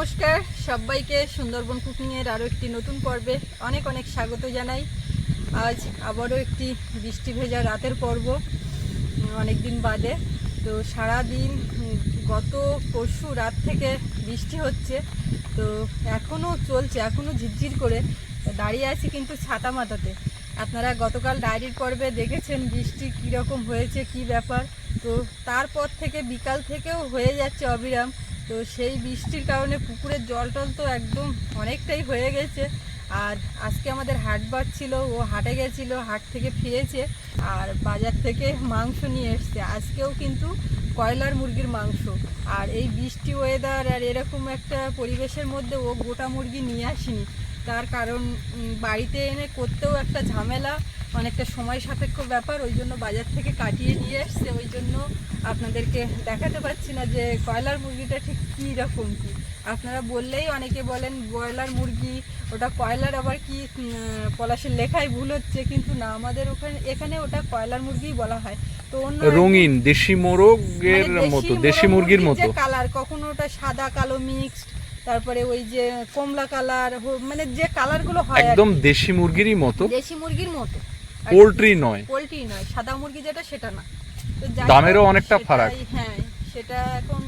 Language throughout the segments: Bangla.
নমস্কার, সবাইকে সুন্দরবন কুকিংয়ের আরও একটি নতুন পর্বে অনেক অনেক স্বাগত জানাই। আজ আবারও একটি বৃষ্টি ভেজা রাতের পর্ব অনেক দিন বাদে। তো সারা দিন গত পরশু রাত থেকে বৃষ্টি হচ্ছে, তো এখনও চলছে এখনও ঝিরঝির করে। দাঁড়িয়ে আছি কিন্তু ছাতা মাথাতে। আপনারা গতকাল ডায়েরির পর্বে দেখেছেন বৃষ্টি কীরকম হয়েছে, কি ব্যাপার? তো তারপর থেকে বিকাল থেকেও হয়ে যাচ্ছে অবিরাম। তো সেই বৃষ্টির কারণে পুকুরের জল টল তো একদম অনেকটাই হয়ে গেছে। আর আজকে আমাদের হাট ছিল, ও হাটে গেছিল, হাট থেকে ফিরেছে আর বাজার থেকে মাংস নিয়ে এসছে। আজকেও কিন্তু কয়লার মুরগির মাংস। আর এই বৃষ্টি ওয়েদার আর এরকম একটা পরিবেশের মধ্যে ও গোটা মুরগি নিয়ে আসেনি। তার কারণ বাড়িতে এনে করতেও একটা ঝামেলা অনেকটা সময় সাপেক্ষ ব্যাপার ওই জন্য বাজার থেকে কাটিয়ে নিয়ে এসছে ওই জন্য আপনাদেরকে দেখাতে পাচ্ছি না যে কয়লার মুরগিটা ঠিক কী রকম কী। আপনারা বললেই অনেকে বলেন ব্রয়লার মুরগি ওটা কয়লার আবার কি পলাশের লেখায় ভুল হচ্ছে কিন্তু না আমাদের ওখানে এখানে ওটা কয়লার মুরগিই বলা হয়। তো অন্য রঙিন দেশি মোরগের মানে মতো দেশি মুরগির মতো। কালার কখনো ওটা সাদা কালো মিক্সড তারপরে ওই যে কমলা কালার মানে যে কালারগুলো হয় একদম দেশি মুরগিরই মতো। দেশি মুরগির মতো। পোলট্রি নয়। পোলট্রি নয় সাদা মুরগি যেটা সেটা না। দামেরও অনেকটা ফারাক। হ্যাঁ সেটা এখন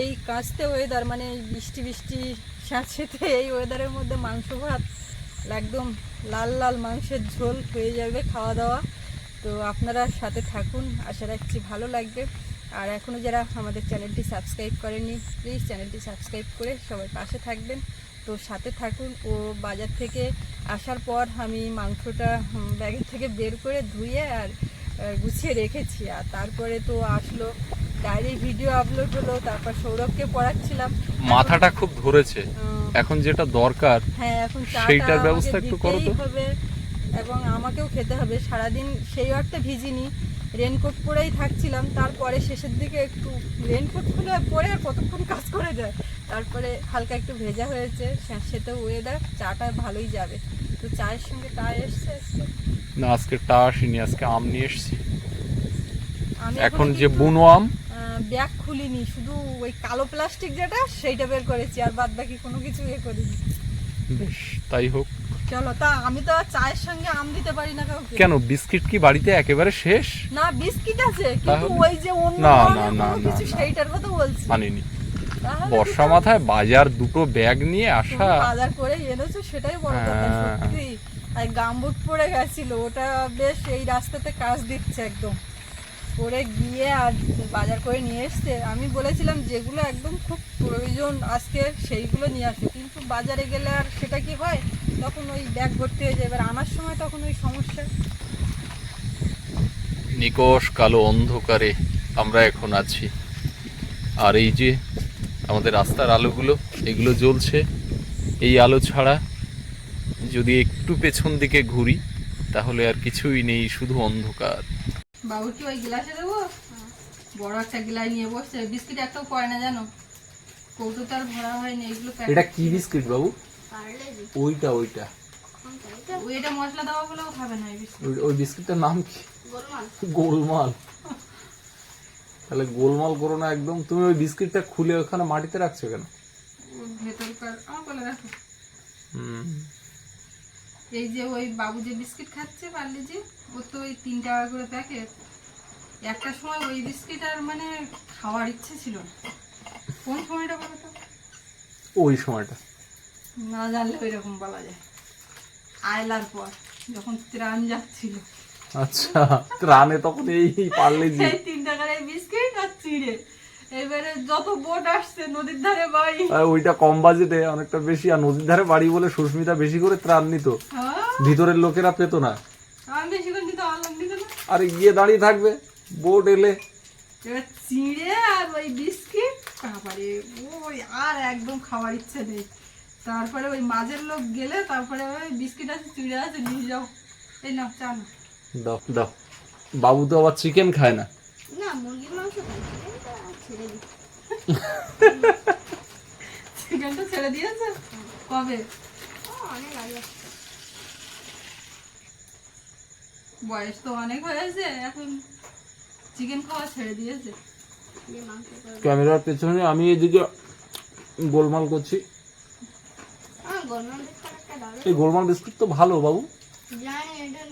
এই কাঁচতে ওয়েদার মানে বৃষ্টি বৃষ্টি সাথে এই ওয়েদারের মধ্যে মাংস ভাত একদম লাল লাল মাংসের ঝোল হয়ে যাবে খাওয়া দাওয়া। তো আপনারা সাথে থাকুন আশা রাখছি ভালো লাগবে। আর এখনও যারা আমাদের চ্যানেলটি সাবস্ক্রাইব করেনি প্লিজ চ্যানেলটি সাবস্ক্রাইব করে সবাই পাশে থাকবেন। তো সাথে থাকুন ও বাজার থেকে আসার পর আমি মাংসটা ব্যাগের থেকে বের করে ধুয়ে আর গুছিয়ে রেখেছি। আর তারপরে তো আসলো ডায়েরি ভিডিও আপলোড হলো তারপর সৌরভকে পড়াচ্ছিলাম। মাথাটা খুব ধরেছে। এখন যেটা দরকার হ্যাঁ এখন সেইটার ব্যবস্থা একটু করো তো। এবং আমাকেও খেতে হবে। সারাদিন সেই অর্থে ভিজিনি রেনকোট পরেই থাকছিলাম তারপরে শেষের দিকে একটু রেনকোট খুলে পরে আর কতক্ষণ কাজ করে যায়। তারপরে হালকা একটু ভেজা হয়েছে সেটা ওয়েদার চাটা ভালোই যাবে। তো চায়ের সঙ্গে টা এসছে? না আজকে টা আসিনি আজকে আম নিয়ে এসছি। এখন যে বুনো আম। ব্যাগ খুলিনি শুধু ওই কালো প্লাস্টিক যেটা সেইটা বের করেছি আর বাদ বাকি কোনো কিছু ইয়ে করিনি। বেশ তাই হোক। চলো তা আমি তো আর চায়ের সঙ্গে আম দিতে পারি না কাউকে। কেন? বিস্কিট কি বাড়িতে একেবারে শেষ? না বিস্কিট আছে কিন্তু ওই যে অন্য না, না, না, কিছু। সেইটার কথা বলছি। আনিনি বর্ষা। মাথায় বাজার দুটো ব্যাগ নিয়ে আসা। বাজার করে এনেছো সেটাই বড় কথা হ্যাঁ। সত্যি। আর গামবুট পরে গেছিল ওটা বেশ এই রাস্তাতে কাজ দিচ্ছে একদম। পরে গিয়ে আর বাজার করে নিয়ে এসছে। আমি বলেছিলাম যেগুলো একদম খুব প্রয়োজন আজকে সেইগুলো নিয়ে আসো। কিন্তু বাজারে গেলে আর সেটা কি হয়? তখন ওই ব্যাগ ভর্তি হয়ে যায়। এবার আনার সময় তখন ওই সমস্যা। নিকষ কালো অন্ধকারে আমরা এখন আছি। আর এই যে আমাদের রাস্তার আলোগুলো এগুলো জ্বলছে। এই আলো ছাড়া যদি একটু পেছন দিকে ঘুরি তাহলে আর কিছুই নেই শুধু অন্ধকার। বাবু কি ওই গ্লাসে দেবো? বড় একটা গ্লাস নিয়ে বসছে। বিস্কিট একটাও পড়ে না জানো? কৌটো তো আর ভরা হয়নি। এগুলো এটা কি বিস্কিট বাবু? ওইটা ওইটা। ওই এটা মশলা দেওয়া বলেও খাবে না ওই- বিস্কিটটার নাম কি? গোলমাল। তাহলে গোলমাল করো না একদম। তুমি ওই বিস্কিটটা খুলে ওখানে মাটিতে রাখছো কেন? ওর ভেতরকার আমার বলে রাখো। এই যে ওই বাবু যে বিস্কিট খাচ্ছে পারলে যে ওর তো ওই তিন টাকা করে প্যাকেট। একটা সময় ওই বিস্কিট আর মানে খাওয়ার ইচ্ছে ছিল না। কোন সময়টা বলো তো? ওই সময়টা। না জানলে ওই রকম বলা যায়। আয়লার পর যখন ত্রাণ যাচ্ছিল। আচ্ছা ত্রাণে তখন এই পারলে যে। তিন টাকার এই বিস্কিট আর চিড়ে। এবারে যত বোট আসছে নদীর ধারে বাড়ি। ওইটা কম বাজেটে অনেকটা বেশি। আর নদীর ধারে বাড়ি বলে সুস্মিতা বেশি করে ত্রাণ নিত। হ্যাঁ, ভিতরের লোকেরা পেতো না। আমি বেশি করে নিতে আর গিয়ে দাঁড়িয়ে থাকবে বোট এলে। চিড়ে আর ওই বিস্কিট তারপরে ওই আর একদম খাওয়ার ইচ্ছে নেই। তারপরে ওই মাঝের লোক গেলে তারপরে ওই বিস্কিট আছে চিড়ে আছে নিয়ে যাও। এই নাও চা না দাও দাও। বাবু তো আবার চিকেন খায় না। না মুরগির মাংস ছেড়ে দিই। চিকেনটা ছেড়ে দিয়েছে? কবে? অনেক আগে। বয়স তো অনেক হয়েছে এখন চিকেন খাওয়া ছেড়ে দিয়েছে। ক্যামেরার পেছনে আমি এদিকে গোলমাল করছি আমার গরমের বিস্কুট একটা দাও এই গোলমাল বিস্কুট তো ভালো বাবু। জানি এটা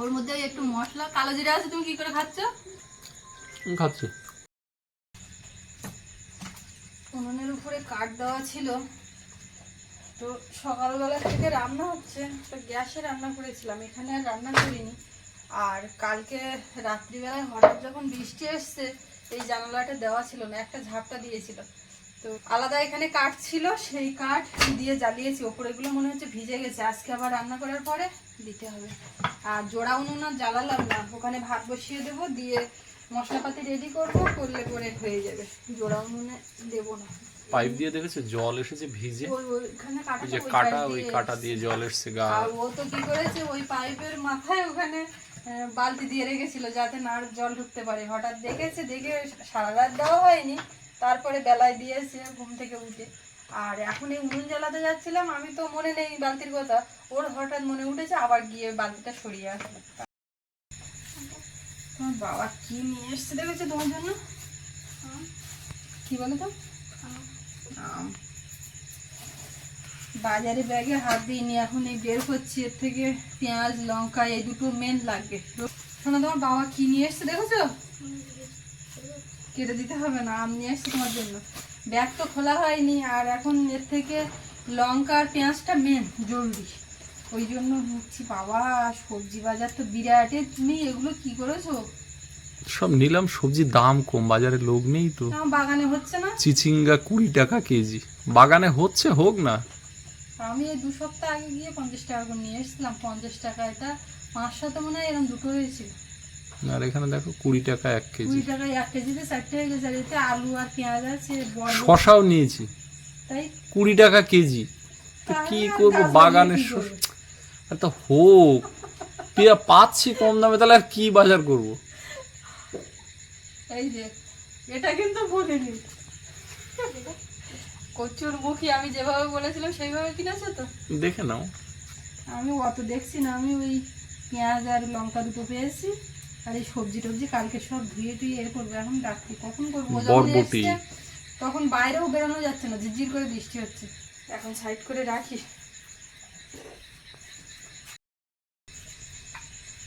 ওর মধ্যে একটু মশলা কালো জিরা আছে তুমি কি করে খাচ্ছ? খাচ্ছি। উনুনের উপরে কাঠ দেওয়া ছিল। তো সকালবেলা থেকে রান্না হচ্ছে তো গ্যাসে রান্না করেছিলাম এখানে আর রান্না করিনি। আর কালকে রাত্রিবেলায় হঠাৎ যখন বৃষ্টি এসছে এই জানালাটা দেওয়া ছিল না একটা ঝাপটা দিয়েছিল। তো আলাদা এখানে কাঠ ছিল সেই কাঠ দিয়ে জ্বালিয়েছি। ওপরেগুলো মনে হচ্ছে ভিজে গেছে। আজকে আবার রান্না করার পরে দিতে হবে। আর জোড়া উনুন আর জ্বালালাম না। ওখানে ভাত বসিয়ে দেবো দিয়ে মশলাপাতি রেডি করব করলে পরে হয়ে যাবে। জোড়া উনুনে দেবো না। পাইপ দিয়ে দেখেছ? জল এসেছে ভিজে। ওইখানে যে কাটা ওই কাটা দিয়ে জল এসছে গা। আর ও তো কি করেছে? ওই পাইপের মাথায় ওখানে বালতি দিয়ে রেখেছিল যাতে না জল ঢুকতে পারে। হঠাৎ দেখেছে দেখে সারা রাত দেওয়া হয়নি। তারপরে বেলায় দিয়েছে ঘুম থেকে উঠে। আর এখন এই উনুন জ্বালাতে যাচ্ছিলাম, আমি তো মনে নেই বালতির কথা। ওর হঠাৎ মনে উঠেছে, আবার গিয়ে বালতিটা সরিয়ে আসলো তোমার বাবা কি নিয়ে এসছে দেখেছ তোমার জন্য? কি বলো তো? আম। বাজারে ব্যাগে হাত দিইনি, এখন এই বের করছি। এর থেকে পেঁয়াজ, লঙ্কা, এই দুটো মেন লাগবে। শোনো, তোমার বাবা কি নিয়ে এসছে দেখেছ? কেটে দিতে হবে না আম নিয়ে এসছে তোমার জন্য। ব্যাগ তো খোলা হয়নি আর এখন এর থেকে লঙ্কা আর পেঁয়াজটা মেন জরুরি। ওই জন্য নিচ্ছি বাবা সবজি বাজার তো বিরাটে তুমি এগুলো কি করেছ? সব নিলাম সবজির দাম কম বাজারে লোক নেই তো। বাগানে হচ্ছে না? চিচিঙ্গা কুড়ি টাকা কেজি। বাগানে হচ্ছে হোক না। আমি এই দু সপ্তাহ আগে গিয়ে পঞ্চাশ টাকা করে নিয়ে এসেছিলাম পঞ্চাশ টাকা এটা পাঁচ সাথে মনে হয় এরকম দুটো হয়েছিল আর এখানে দেখো কুড়ি টাকা এক কেজি। কুড়ি টাকায় এক কেজিতে চারটে হয়ে গেছে আর এতে আলু আর পেঁয়াজ আছে শশাও নিয়েছি। তাই? কুড়ি টাকা কেজি। তো কি করব? বাগানের লাগিয়ে কি শস- করবে? আর তো হোক পেয়া পাচ্ছি কম দামে তাহলে আর কি বাজার করব? এই যে এটা কিন্তু বলিনি। কচুর মুখী আমি যেভাবে বলেছিলাম সেইভাবে কিনেছো তো? দেখে নাও। আমি অত দেখছি না আমি ওই পেঁয়াজ আর লঙ্কা দুটো পেয়েছি। আর এই সবজি টবজি কালকে সব ধুয়ে টুয়ে এ করব এখন কখন করব। তখন বাইরেও বেরোনো যাচ্ছে না ঝিরঝির করে বৃষ্টি হচ্ছে। এখন সাইড করে রাখি।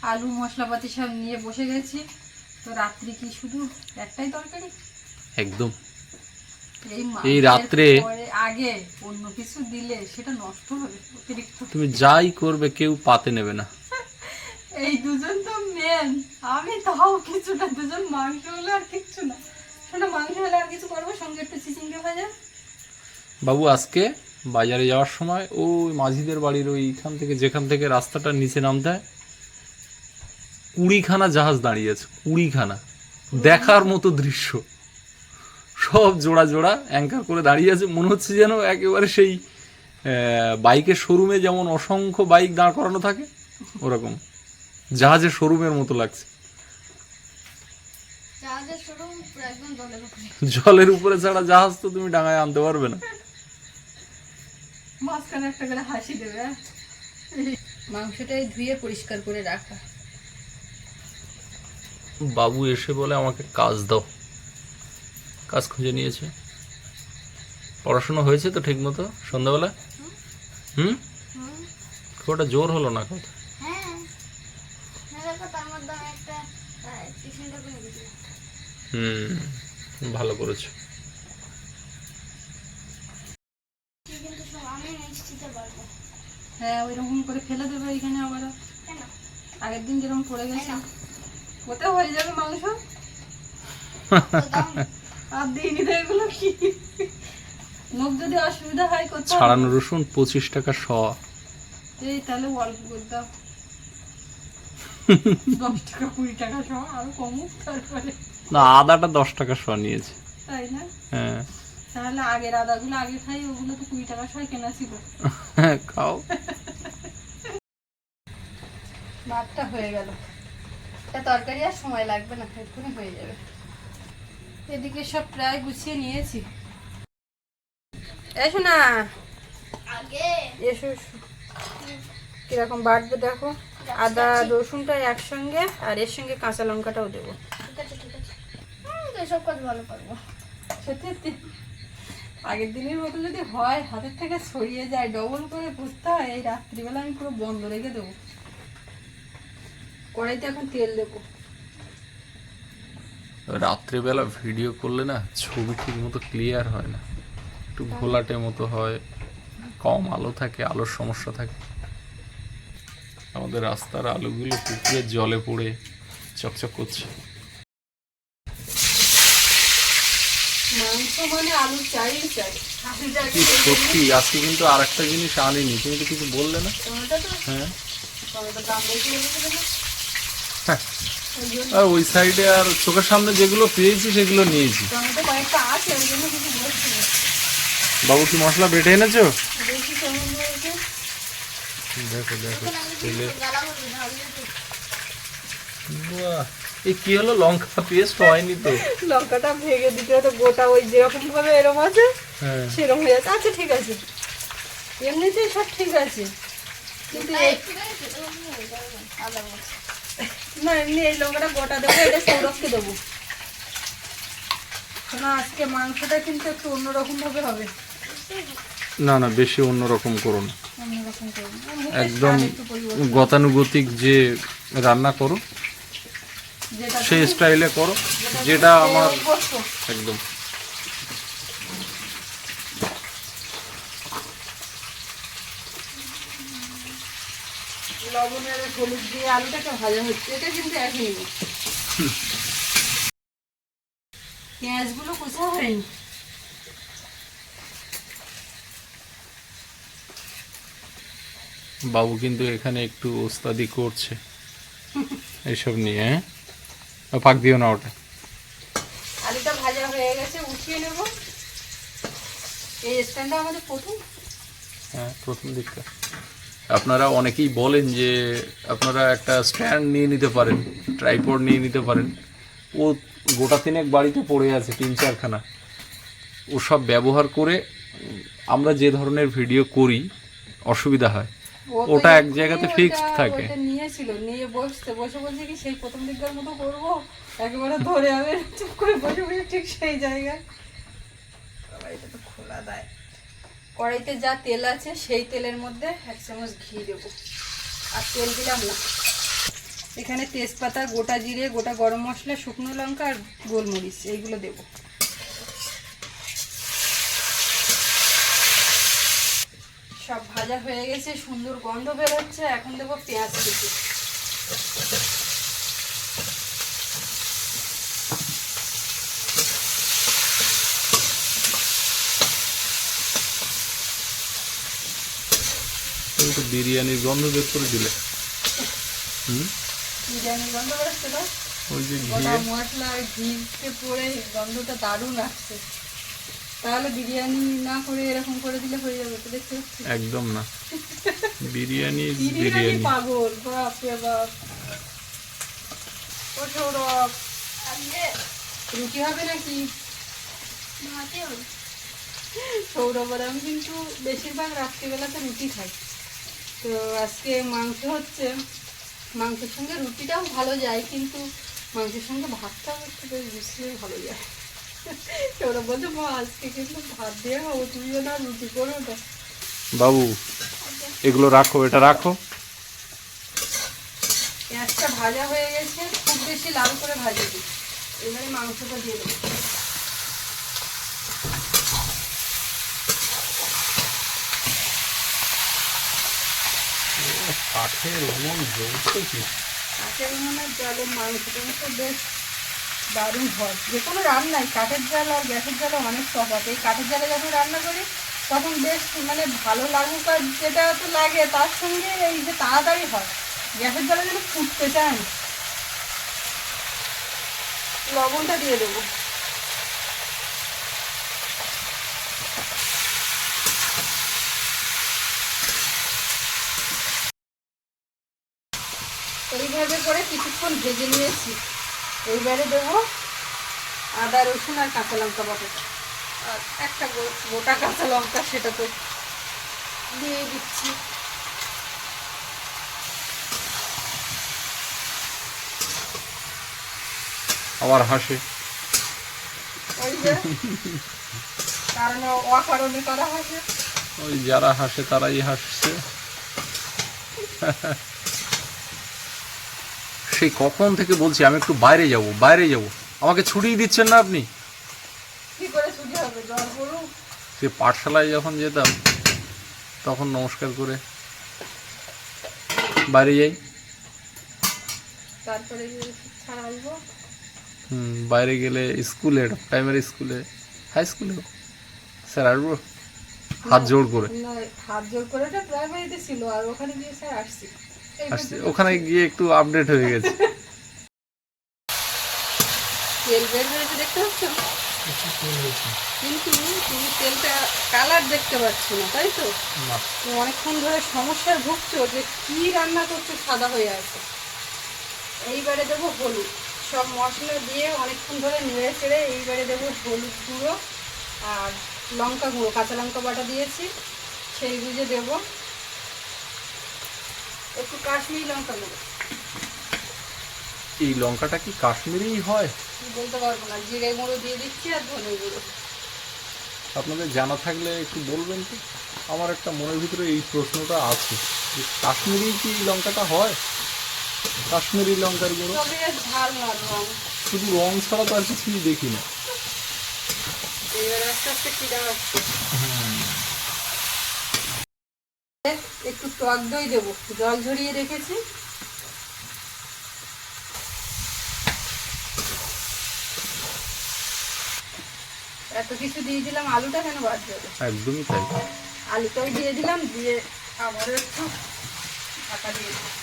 আলু মশলাপাতি সব নিয়ে বসে গেছি। তো রাত্রি কি শুধু একটাই তরকারি? একদম। এই এই রাত্রে- আগে অন্য কিছু দিলে সেটা নষ্ট হবে অতিরিক্ত। তুমি যাই করবে কেউ পাতে নেবে না। এই দুজন তো মেন আমি তাও কিছুটা দুজন মাংস হলে আর কিচ্ছু না। শোনো মাংস হলে আর কিছু করব সঙ্গে একটু চিচিঙ্গে ভাজা। বাবু আজকে বাজারে যাওয়ার সময় ওই মাঝিদের বাড়ির ওইখান থেকে যেখান থেকে রাস্তাটা নিচে নামতে হয় কুড়িখানা জাহাজ দাঁড়িয়ে আছে কুড়িখানা। দেখার মতো দৃশ্য। সব জোড়া জোড়া অ্যাঙ্কার করে দাঁড়িয়ে আছে মনে হচ্ছে যেন একেবারে সেই বাইকের শোরুমে যেমন অসংখ্য বাইক দাঁড় করানো থাকে ওরকম। জাহাজের শোরুমের মতো লাগছে। জলের উপরে। ছাড়া জাহাজ তো তুমি ডাঙায় আনতে পারবে না। মাঝখানে একটা করে হাসি দেবে হ্যাঁ? মাংসটাই ধুয়ে পরিষ্কার করে রাখা। বাবু এসে বলে আমাকে কাজ দাও। কাজ খুঁজে নিয়েছে। পড়াশোনা হয়েছে তো ঠিক মতো সন্ধ্যাবেলা হুম? হুম। খুব একটা জোর হলো না কথা। মধ্যে আমি একটা টিফিনটা করে দিয়েছিলাম হুম ভালো করেছ। কিন্তু সব আমি নিশ্চিত পারব হ্যাঁ ওই রকম করে ফেলে দেবে এখানে আবার। আগের দিন যেরকম পড়ে গেছে। ওতে হয়ে যাবে মাংস। আর দিইনি তো এগুলো কি? মুখ যদি অসুবিধা হয় ছাড়ানো রসুন পঁচিশ টাকা শ। এই তাহলে অল্প করে দাও। দশ টাকা কুড়ি টাকা সহ আরও কমুক তারপরে। না আদাটা দশ টাকা শ নিয়েছে। তাই না? হ্যাঁ। তাহলে আগের আদাগুলো আগে খাই ওগুলো তো কুড়ি টাকা সহ কেনা ছিল। হ্যাঁ খাও। ভাতটা হয়ে গেল। তা তরকারি আর সময় লাগবে না এক্ষুনি হয়ে যাবে। এদিকে সব প্রায় গুছিয়ে নিয়েছি। এসো না। আগে। এসো এসো। কীরকম বাড়বে দেখো। আদা রসুনটা একসঙ্গে আর এর সঙ্গে কাঁচা লঙ্কাটাও দেবো। এসব কাজ ভালো পারব সত্যি আগের দিনের মতো যদি হয় হাতের থেকে ছড়িয়ে যায় ডবল করে বুঝতে হয় এই রাত্রিবেলা আমি পুরো বন্ধ রেখে দেবো। কড়াইতে এখন তেল দেবো। রাত্রেবেলা ভিডিও করলে না ছবি ঠিক মতো ক্লিয়ার হয় না। একটু ঘোলাটে মতো হয়। কম আলো থাকে আলোর সমস্যা থাকে। আমাদের রাস্তার আলোগুলো পুকুরের জলে পড়ে চকচক করছে। মাংস মানে আলু চাই চাই। আলুটা কি সত্যি? আজকে কিন্তু আর একটা জিনিস আনিনি। তুমি তো কিছু বললে না? হ্যাঁ। হ্যাঁ। ওই আর ওই সাইডে আর চোখের সামনে যেগুলো পেয়েছি সেগুলো নিয়েছি। বাবু কি মশলা বেটে এনেছো? দেখো দেখো তেলে বাহ কি হলো? লঙ্কা পেস্ট হয়নি তো। লঙ্কাটা ভেঙে দিতে হতো গোটা ওই যেরকম ভাবে এরকম আছে হ্যাঁ। সেরকম হয়ে যাচ্ছে। আচ্ছা ঠিক আছে। এমনিতেই সব ঠিক আছে। কিন্তু না, এমনি এই লঙ্কাটা গোটা দেবো এটা সৌরভকে দেবো। না আজকে মাংসটা কিন্তু একটু অন্যরকম ভাবে হবে। না না বেশি অন্যরকম করো একদম। গতানুগতিক যে রান্না করো সেই স্টাইলে করো যেটা আমার একদম। হলুদ দিয়ে আলুটাকে ভাজা হচ্ছে এটা কিন্তু পেঁয়াজগুলো কোথা হয়নি। বাবু কিন্তু এখানে একটু ওস্তাদি করছে। এইসব নিয়ে হ্যাঁ? ফাঁক দিও না ওটা। আলুটা ভাজা হয়ে গেছে উঠিয়ে নেব। এই স্ট্যান্ডটা আমাদের প্রথম। হ্যাঁ প্রথম দিকটা। আপনারা অনেকেই বলেন যে আপনারা একটা স্ট্যান্ড নিয়ে নিতে পারেন ট্রাইপড নিয়ে নিতে পারেন। ও গোটা তিনেক বাড়িতে পড়ে আছে তিন চারখানা। ও সব ব্যবহার করে আমরা যে ধরনের ভিডিও করি অসুবিধা হয়। ওটা এক জায়গাতে fixed থাকে। নিয়েছিল নিয়ে বসতে বসে বলছে কি সেই প্রথম দিককার মতো করব? একেবারে ধরে হবে চুপ করে বসে বসে ঠিক সেই জায়গায়। এটা তো খোলা দেয়। কড়াইতে যা তেল আছে সেই তেলের মধ্যে এক চামচ ঘি দেবো। আর তেল দিলাম না। এখানে তেজপাতা গোটা জিরে গোটা গরম মশলা শুকনো লঙ্কা আর গোলমরিচ এইগুলো দেবো। সব ভাজা হয়ে গেছে সুন্দর গন্ধ বেরোচ্ছে এখন দেবো পেঁয়াজ কুচি। বিরিয়ানির গন্ধ বের করে দিলে। বিরিয়ানির গন্ধ বেরোচ্ছে ওই যে মশলা ঘিতে পরে গন্ধটা দারুণ আসছে। তাহলে বিরিয়ানি না করে এরকম করে দিলে হয়ে যাবে তো দেখতে একদম না। বিরিয়ানি বিরিয়ানি পাগল বাপ রে বাপ। ও সৌরভ আজকে রুটি হবে নাকি? ভাতে হবে। সৌরভ আমি কিন্তু বেশিরভাগ রাত্রিবেলাতে রুটি খাই। তো আজকে মাংস হচ্ছে। মাংসের সঙ্গে রুটিটাও ভালো যায় কিন্তু মাংসের সঙ্গে ভাতটাও একটু বেশ বেশি ভালো যায়। সৌরভ বলছে মা আজকে কিন্তু ভাত দিয়ে তুমিও না রুটি করো না বাবু এগুলো রাখো এটা রাখো। পেঁয়াজটা ভাজা হয়ে গেছে খুব বেশি লাল করে ভাজিনি। এবারে মাংসটা দিয়ে দেবো। কাঠের এমন জ্বলছে কি? কাঠের মানে জলে মাংস টাংস বেশ দারুণ হয়। যে কোনো রান্নায় কাঠের জাল আর গ্যাসের জালে অনেক তফাৎ এই কাঠের জালে যখন রান্না করি তখন বেশ মানে ভালো লাগুক আর যেটা তো লাগে তার সঙ্গে এই যে তাড়াতাড়ি হয় গ্যাসের জালে যেন ফুটতে চায় না। লবণটা দিয়ে দেবো। এইভাবে করে কিছুক্ষণ ভেজে নিয়েছি। এইবারে দেবো আদা রসুন আর কাঁচা লঙ্কা বাটা। আর একটা গোটা কাঁচা লঙ্কা সেটা তো দিয়ে দিচ্ছি। আবার হাসে। ওই যে কারণে অকারণে করা হয়েছে ওই যারা হাসে তারাই হাসছে। সেই কখন থেকে বলছি আমি একটু বাইরে যাব বাইরে যাব। আমাকে ছুটিয়ে দিচ্ছেন না আপনি? সে পাঠশালায় যখন যেতাম তখন নমস্কার করে বাইরে যাই। হুম, বাইরে গেলে স্কুলে প্রাইমারি স্কুলে হাই স্কুলে স্যার আসব? হাত জোড় করে। হাত জোর করে প্রাইমারিতে ছিল আর ওখানে গিয়ে স্যার আসছি। আসছে ওখানে গিয়ে একটু আপডেট হয়ে গেছে। তেল বের হয়েছে দেখতে পাচ্ছ? কিন্তু তুমি তেলটা কালার দেখতে পাচ্ছ না তাই তো? অনেকক্ষণ ধরে সমস্যার ভুগছো যে কি রান্না করছ সাদা হয়ে আছে। এইবারে দেবো হলুদ। সব মশলা দিয়ে অনেকক্ষণ ধরে নেড়ে চেড়ে এইবারে দেবো হলুদ গুঁড়ো আর লঙ্কা গুঁড়ো কাঁচা লঙ্কা বাটা দিয়েছি সেই বুঝে দেবো। একটু কাশ্মীরি লঙ্কা গুঁড়ো। এই লঙ্কাটা কি কাশ্মীরেই হয়? বলতে পারব না জিরে গুঁড়ো দিয়ে দিচ্ছি আর ধনে গুঁড়ো। আপনাদের জানা থাকলে একটু বলবেন তো? আমার একটা মনের ভিতরে এই প্রশ্নটা আছে যে কাশ্মীরি কি লঙ্কাটা হয়? কাশ্মীরি লঙ্কার গুঁড়ো? শুধু রং ছাড়া তো আর কিছুই দেখি না। একটু টক দই দেবো। জল ঝরিয়ে রেখেছি। এত কিছু দিয়ে দিলাম আলুটা কেন বাদ যাবে একদমই তাই। আলুটাও দিয়ে দিলাম দিয়ে আবারও একটু।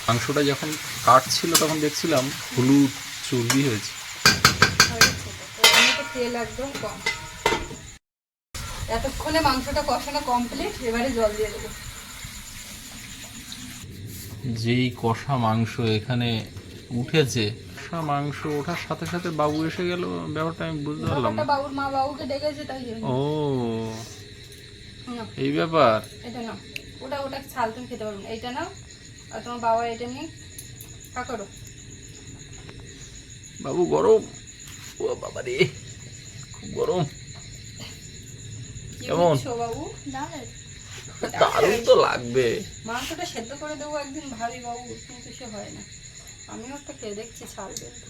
মাংসটা যখন কাটছিল তখন দেখছিলাম হলুদ চর্বি হয়েছে। তেল একদম কম। এতক্ষণে মাংসটা কষানো কমপ্লিট এবারে জল দিয়ে দেবো। যেই কষা মাংস এখানে উঠেছে কষা মাংস ওঠার সাথে সাথে বাবু এসে গেল। ব্যাপারটা আমি বুঝতে পারলাম। না বাবুর মা বাবুকে ডেকেছে তাই ও এই ব্যাপার? এটা নাও ওটা ওটা ছাল তুমি খেতে পারবে না। এইটা নাও আর তোমার বাবা এটা নিয়ে কা করো। বাবু গরম। ও বাবা রে খুব গরম। কেমন? বাবু? দামের দারুণ তো লাগবে। মাংসটা সেদ্ধ করে দেবো একদিন ভাবি বাবু কিন্তু সে হয় না। আমিও একটা খেয়ে দেখছি লেগেছে।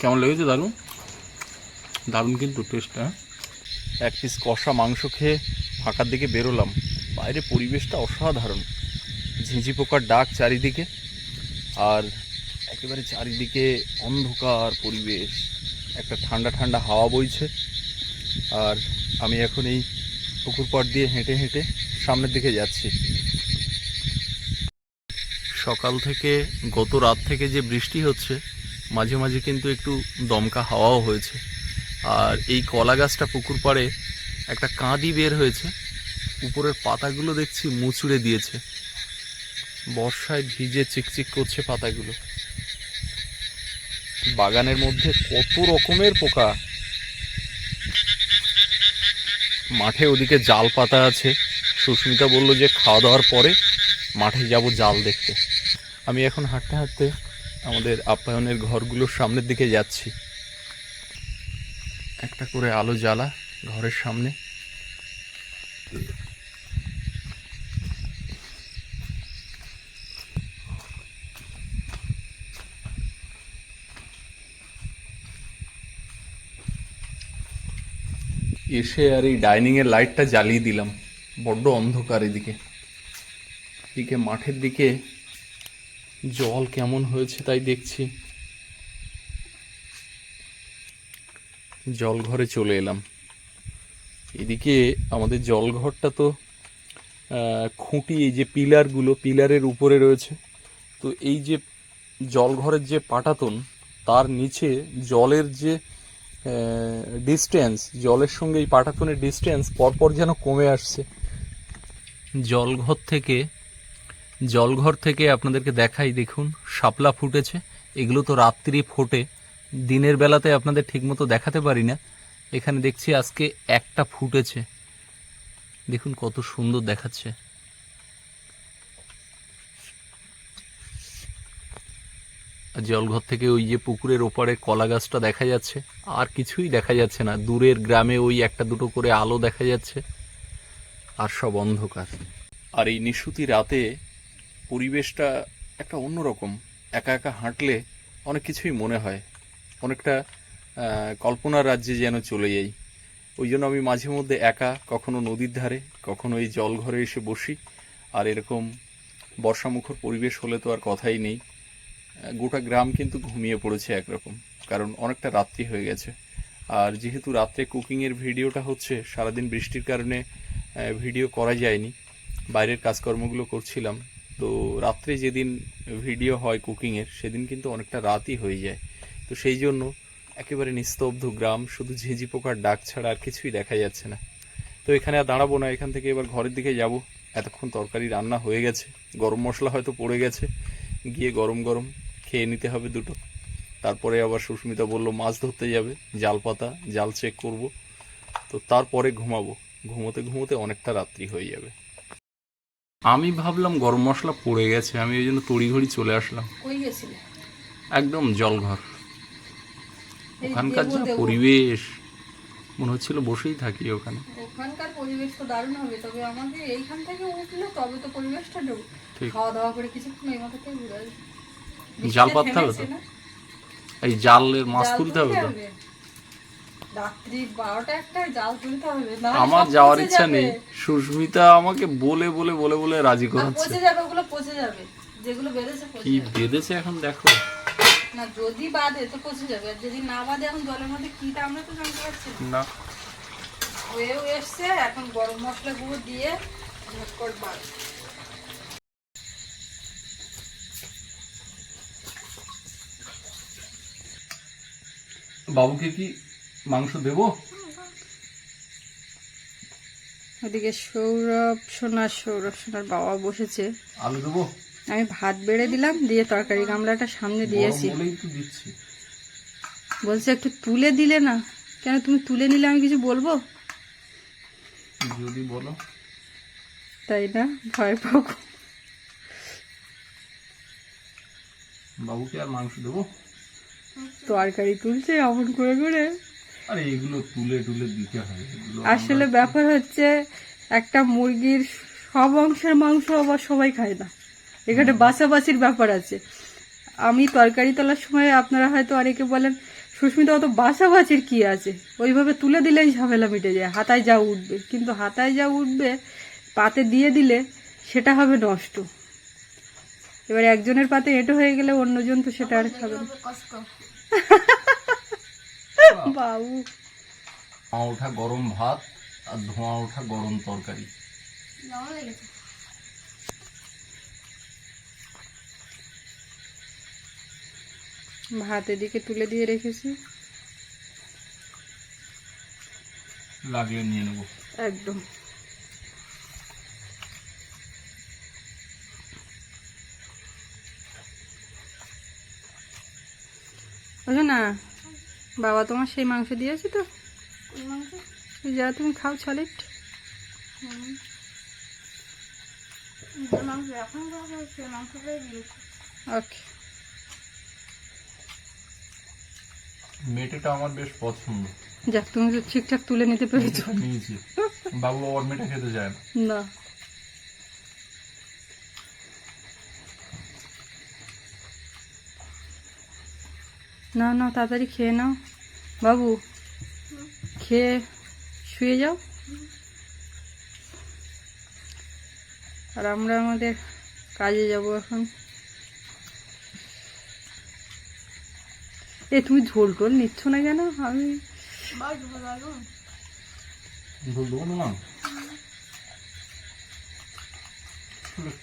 কেমন লেগেছে দারুণ? দারুণ কিন্তু টেস্টটা এক পিস কষা মাংস খেয়ে ফাঁকার দিকে বেরোলাম। বাইরে পরিবেশটা অসাধারণ। ঝিঁঝি পোকার ডাক চারিদিকে। আর একেবারে চারিদিকে অন্ধকার পরিবেশ, একটা ঠান্ডা ঠান্ডা হাওয়া বইছে। আর আমি এখন এই পুকুর পাড় দিয়ে হেঁটে হেঁটে সামনের দিকে যাচ্ছি। সকাল থেকে গত রাত থেকে যে বৃষ্টি হচ্ছে, মাঝে মাঝে কিন্তু একটু দমকা হাওয়াও হয়েছে। আর এই কলা গাছটা পুকুর পাড়ে একটা কাঁদি বের হয়েছে। উপরের পাতাগুলো দেখছি মুচুড়ে দিয়েছে। বর্ষায় ভিজে চিকচিক করছে পাতাগুলো। বাগানের মধ্যে কত রকমের পোকা? মাঠে ওদিকে জাল পাতা আছে। সুস্মিতা বলল যে খাওয়া দাওয়ার পরে মাঠে যাব জাল দেখতে। আমি এখন হাঁটতে হাঁটতে আমাদের আপ্যায়নের ঘরগুলোর সামনের দিকে যাচ্ছি। একটা করে আলো জ্বালা ঘরের সামনে। এসে আর এই ডাইনিং এর লাইটটা জ্বালিয়ে দিলাম। বড্ড অন্ধকার এদিকে। এদিকে মাঠের দিকে জল কেমন হয়েছে তাই দেখছি। জল ঘরে চলে এলাম। এদিকে আমাদের জলঘরটা তো খুঁটি, এই যে পিলারগুলো, পিলারের উপরে রয়েছে। তো এই যে জলঘরের যে পাটাতন, তার নিচে জলের যে ডিস্টেন্স জলের সঙ্গে এই পাটাতনের ডিস্টেন্স পরপর যেন কমে আসছে। জলঘর থেকে জলঘর থেকে আপনাদেরকে দেখাই, দেখুন, শাপলা ফুটেছে। এগুলো তো রাত্রি ফোটে। দিনের বেলাতে আপনাদের ঠিকমতো দেখাতে পারি না। এখানে দেখছি আজকে একটা ফুটেছে। দেখুন কত সুন্দর দেখাচ্ছে। জলঘর থেকে ওই যে পুকুরের ওপারে কলা গাছটা দেখা যাচ্ছে। আর কিছুই দেখা যাচ্ছে না। দূরের গ্রামে ওই একটা দুটো করে আলো দেখা যাচ্ছে। আর সব অন্ধকার। আর এই নিশুতি রাতে পরিবেশটা একটা অন্যরকম। একা একা হাঁটলে অনেক কিছুই মনে হয়। অনেকটা কল্পনার রাজ্যে যেন চলে যাই। ওই জন্য আমি মাঝে মধ্যে একা, কখনো নদীর ধারে, কখনো এই জল ঘরে এসে বসি। আর এরকম বর্ষামুখর পরিবেশ হলে তো আর কথাই নেই। গোটা গ্রাম কিন্তু ঘুমিয়ে পড়েছে একরকম, কারণ অনেকটা রাত্রি হয়ে গেছে। আর যেহেতু রাত্রে কুকিংয়ের ভিডিওটা হচ্ছে, সারাদিন বৃষ্টির কারণে ভিডিও করা যায়নি, বাইরের কাজকর্মগুলো করছিলাম, তো রাত্রে যেদিন ভিডিও হয় কুকিংয়ের সেদিন কিন্তু অনেকটা রাতই হয়ে যায়। তো সেই জন্য একেবারে নিস্তব্ধ গ্রাম, শুধু ঝিঁঝি পোকার ডাক ছাড়া আর কিছুই দেখা যাচ্ছে না। তো এখানে আর দাঁড়াবো না, এখান থেকে এবার ঘরের দিকে যাব। এতক্ষণ তরকারি রান্না হয়ে গেছে, গরম মশলা হয়তো পড়ে গেছে, গিয়ে গরম গরম খেয়ে নিতে হবে দুটো। তারপরে আবার সুস্মিতা বলল মাছ ধরতে যাবে জাল পাতা জাল চেক করব। তো তারপরে ঘুমাবো। ঘুমোতে ঘুমোতে অনেকটা রাত্রি হয়ে যাবে। আমি ভাবলাম গরম মশলা পড়ে গেছে আমি ওই জন্য তড়িঘড়ি চলে আসলাম। একদম জলঘর। ওখানকার যা পরিবেশ মনে হচ্ছিল বসেই থাকি ওখানে। ওখানকার পরিবেশ তো দারুণ হবে তবে আমাদের এইখান থেকে উঠলে তবে তো পরিবেশটা খাওয়া দাওয়া করে কিছুক্ষণ এই মাথা ঘুরে আসব। জাল পাততে হবে তো? এই জালের মাছ তুলতে হবে তো? আমার যাওয়ার ইচ্ছা নেই। সুস্মিতা আমাকে বলে বলে বলে বলে রাজি করাচ্ছে। পচে যাবে ওগুলো পচে যাবে। যেগুলো বেঁধেছে পচে কি বেঁধেছে এখন দেখো। না যদি বাঁধে তো পচে যাবে। আর যদি না বাঁধে এখন জলের মধ্যে কিটা আমরা তো জানতে পারছি না। হয়েও এসছে এখন গরম মশলা গুঁড়ো দিয়ে ঝটকট বাদ বাবুকে কি মাংস দেবো? ওদিকে সৌরভ সোনার সৌরভ সোনার বাবা বসেছে। আলু দেবো? আমি ভাত বেড়ে দিলাম দিয়ে তরকারি গামলাটা সামনে দিয়েছি বলছে একটু তুলে দিলে না। কেন তুমি তুলে নিলে আমি কিছু বলব? যদি বলো। তাই না? ভয় পাবো। বাবুকে আর মাংস দেবো? তরকারি তুলছে অমন করে করে। আরে এগুলো তুলে তুলে দিতে হয়। আসলে ব্যাপার হচ্ছে একটা মুরগির সব অংশের মাংস আবার সবাই খায় না। এখানে বাছাবাছির ব্যাপার আছে। আমি তরকারি তোলার সময় আপনারা হয়তো অনেকে বলেন সুস্মিতা অত বাছাবাছির কি আছে? ওইভাবে তুলে দিলেই ঝামেলা মিটে যায় হাতায় যা উঠবে। কিন্তু হাতায় যা উঠবে পাতে দিয়ে দিলে সেটা হবে নষ্ট। এবার একজনের পাতে এঁটো হয়ে গেলে অন্যজন তো সেটা আর খাবে না। কষ্ট। বাবু। ধোঁয়া ওঠা গরম ভাত আর ধোঁয়া ওঠা গরম তরকারি। ভাত এদিকে তুলে দিয়ে রেখেছি। লাগলে নিয়ে নেব। একদম। বুঝো না বাবা তোমার সেই মাংস দিয়েছে তো। মাংস? যা তুমি খাও সলিড। ওকে। মেটেটা আমার বেশ পছন্দ। যাক তুমি তো ঠিকঠাক তুলে নিতে পেরেছ। বাবু আবার মেটে খেতে যায় না। না। না না তাড়াতাড়ি খেয়ে নাও। বাবু খেয়ে শুয়ে যাও। আর আমরা আমাদের কাজে যাব এখন। এ তুমি ঝোল টোল নিচ্ছ না কেন? আমি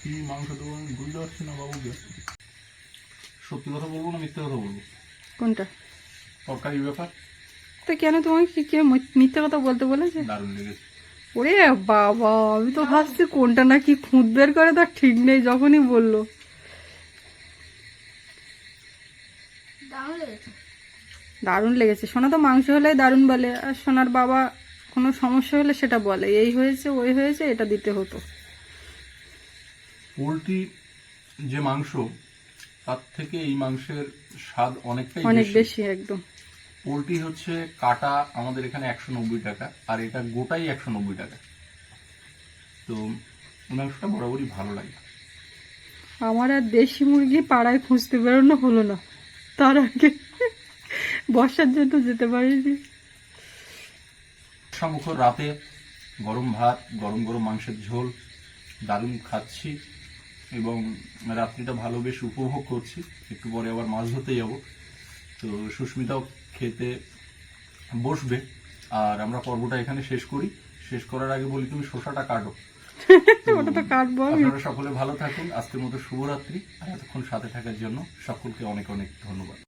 কি মাংস দেবো আমি বুঝতে পারছি না বাবুকে। সত্যি কথা বলব না মিথ্যে কথা বলব? কোনটা? তরকারির ব্যাপার। তো কেন তোমাকে কি কে মিথ্যে কথা বলতে বলেছে? দারুণ লেগেছে। ওরে বাবা আমি তো ভাবছি কোনটা না কি খুঁত বের করে তার ঠিক নেই যখনই বলল। দারুণ দারুণ লেগেছে। সোনা তো মাংস হলে দারুণ বলে আর সোনার বাবা কোনো সমস্যা হলে সেটা বলে। এই হয়েছে ওই হয়েছে এটা দিতে হতো। পোলট্রি যে মাংস তার থেকে এই মাংসের স্বাদ অনেকটাই অনেক বেশি। একদম। পোলট্রি হচ্ছে কাটা আমাদের এখানে একশো নব্বই টাকা আর এটা গোটাই একশো নব্বই টাকা। তো মাংসটা বরাবরই ভালো লাগে। আমার আর দেশি মুরগি পাড়ায় খুঁজতে বেরোনো হলো না। তার আগে বর্ষার জন্য যেতে পারিনি। মুখর রাতে গরম ভাত গরম গরম মাংসের ঝোল দারুণ খাচ্ছি। এবং রাত্রিটা ভালো বেশ উপভোগ করছি। একটু পরে আবার মাছ ধরতে যাব। তো সুস্মিতাও খেতে বসবে। আর আমরা পর্বটা এখানে শেষ করি। শেষ করার আগে বলি তুমি শসাটা কাটো। ওটা তো কাটবো। আপনারা সকলে ভালো থাকুন। আজকের মতো শুভরাত্রি। আর এতক্ষণ সাথে থাকার জন্য সকলকে অনেক অনেক ধন্যবাদ।